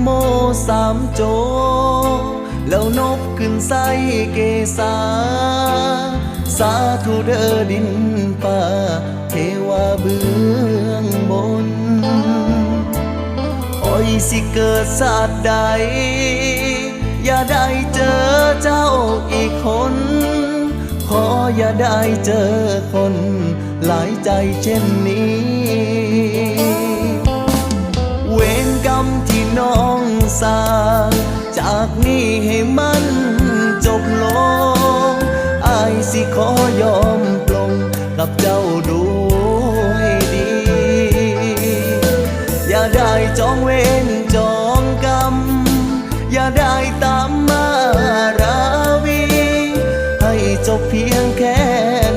โมสามโจ แล้วนบขึ้นใส่เกษาสาธุเดอดินป่าเทวาเบื้องบนอ้ยสิเกิดศาสตร์ใด อย่าได้เจอเจ้าอีกคน ขออย่าได้เจอคน หลายใจเช่นนี้ำที่น้องสร้าง จากนี้ให้มันจบลงอายสิขอยอมปลงกับเจ้าดูให้ดี อย่าได้จองเวรจองกรรม อย่าได้ตามมาราวี ให้จบเพียงแค่